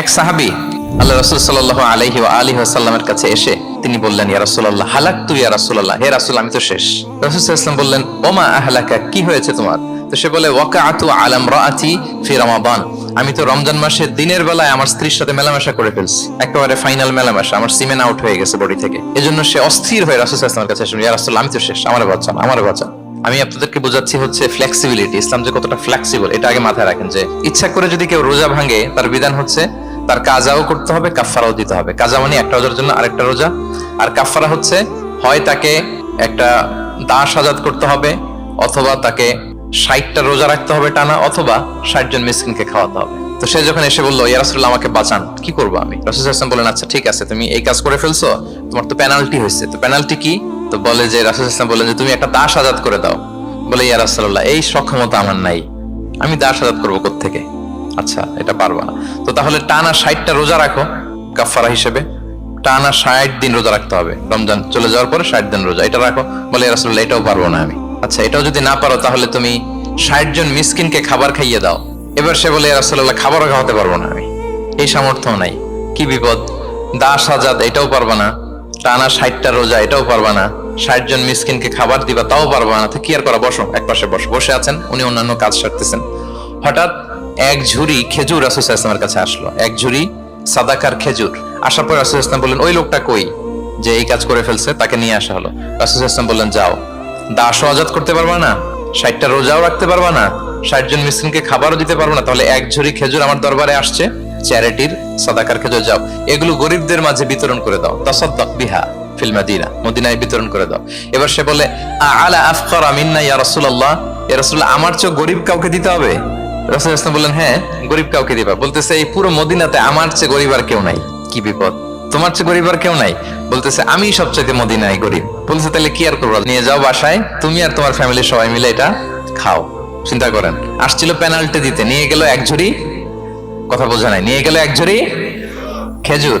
এক সাহাবি আল্লাহ রসুল সাল্লাহ আলহি আলী আসাল্লামের কাছে এসে তিনি বললেন, ইয়া রাসূলুল্লাহ হালাক তু ইয়া রাসূলুল্লাহ? হে রাসূল, আমি তো শেষ। রাসূল ওয়াসাল্লাম বললেন, ওমা আহলাকা, কি হয়েছে তোমার? তো সে বলে, ওয়াকাআতু আলাম রাআতি ফি রমাদান। আমি তো রমজান মাসে দিনের বেলায় আমার স্ত্রীর সাথে মেলামেশা করে ফেলছি। একেবারে ফাইনাল মেলামেশা, আমার সিমেন আউট হয়ে গেছে বডি থেকে। এজন্য সে অস্থির হয়ে রাসূল ওয়াসাল্লামের কাছে এসে ইয়া রাসূল, আমি তো শেষ, আমার বাঁচান আমার বাঁচান আমি আপনাদেরকে বোঝাচ্ছি হচ্ছে ফ্লেক্সিবিলিটি ইসলাম যে কতটা ফ্লেক্সিবল এটা আগে মাথায় রাখেন যে, ইচ্ছা করে যদি কেউ রোজা ভাঙে, তার বিধান হচ্ছে তার কাজাও করতে হবে কাফারাও দিতে হবে। কাজা মানে একটা রোজার জন্য আরেকটা রোজা। আর কাফারা হচ্ছে, হয় তাকে একটা দাস আজাদ করতে হবে, অথবা তাকে ষাটটা রোজা রাখতে হবে টানা, অথবা ষাট জন মিসকিনকে খাওয়াতে হবে। তো সে যখন এসে বলল, ইয়া রাসূলুল্লাহ, আমাকে বাঁচান, কি করব আমি? রাসূল হাসান বলেন আচ্ছা ঠিক আছে, তুমি এই কাজ করে ফেলছো, তোমার তো পেনাল্টি হয়েছে। তো পেনাল্টি কি? তো বলে যে, রাসূল হাসান বলেন যে, তুমি একটা দাস আজাদ করে দাও। বলে, ইয়া রাসূলুল্লাহ, এই সক্ষমতা আমার নাই। আমি দাস আজাদ করব থেকে আচ্ছা এটা পারবা না। তো তাহলে টানা ষাটটা রোজা রাখো কাফারা হিসেবে। টানা ষাট দিন রোজা রাখতে হবে। রমজান চলে যাওয়ার পরে ষাট দিন রোজা। এটা রাখো, বলে রাসুল্লাহ এটাও পারব না আমি। আচ্ছা এটাও যদি না পারো, তাহলে তুমি ষাট জন মিসকিনকে খাবার খাইয়ে দাও। এবার সে বলে রাসুল্লাহ খাবারও খাওয়াতে পারব না আমি। এই সামর্থ্য নাই। কি বিপদ? দাস আজাদ, এটাও পারবা না। টানা ষাটটা রোজা, এটাও পারবা না। ষাট জন মিসকিনকে খাবার দিবা, তাও পারবা না। তো কি আর করা? বসো, এক পাশে বসো। বসে আছেন, উনি অন্যান্য কাজ সারতেছেন। হঠাৎ এক ঝুড়ি খেজুর রাসুল ইসলামের কাছে আসলো। এক ঝুড়ি সাদাকার খেজুর। আসার পর রাসুল ইসলাম বললেন, ওই লোকটা কই যে এই কাজ করে ফেলছে? তাকে নিয়ে আসা হলো। রাসুল ইসলাম বললেন, যাও। দাসও আজাদ করতে পারবা না, ষাটটা রোজাও রাখতে পারবা না, ষাট জন মিসকিনকে খাবারও দিতে পারব না। তাহলে এক ঝুড়ি খেজুর আমার দরবারে আসছে। চ্যারিটির সাদাকার খেজুর যাও। এগুলো গরিবদের মাঝে বিতরণ করে দাও। তাসাদ্দাক বিহা ফিল মাদিনা, মদিনায় বিতরণ করে দাও। এবার সে বলে আলা আফকার আমিন্না ইয়া রাসূলুল্লাহ ইয়া রাসূলুল্লাহ আমার চেয়ে গরিব কাউকে দিতে হবে? রাসূল ইসলাম বললেন হ্যাঁ গরিব কাউকে দিবা। বলতেছে, এই পুরো মদিনাতে আমার চেয়ে গরিব আর কেউ নাই। কি বিপদ? তোমার চেয়ে গরিব আর কেউ নাই? বলতেছে, আমি সবচাইতে মদিনায় গরিব। বলতেছে, তাহলে কি আর করব? নিয়ে যাও বাসায়, তুমি আর তোমার ফ্যামিলির সবাই মিলে এটা খাও। চিন্তা করেন, আসছিল পেনাল্টি দিতে, নিয়ে গেল এক ঝুড়ি, কথা বোঝা নাই, নিয়ে গেল এক ঝুড়ি খেজুর।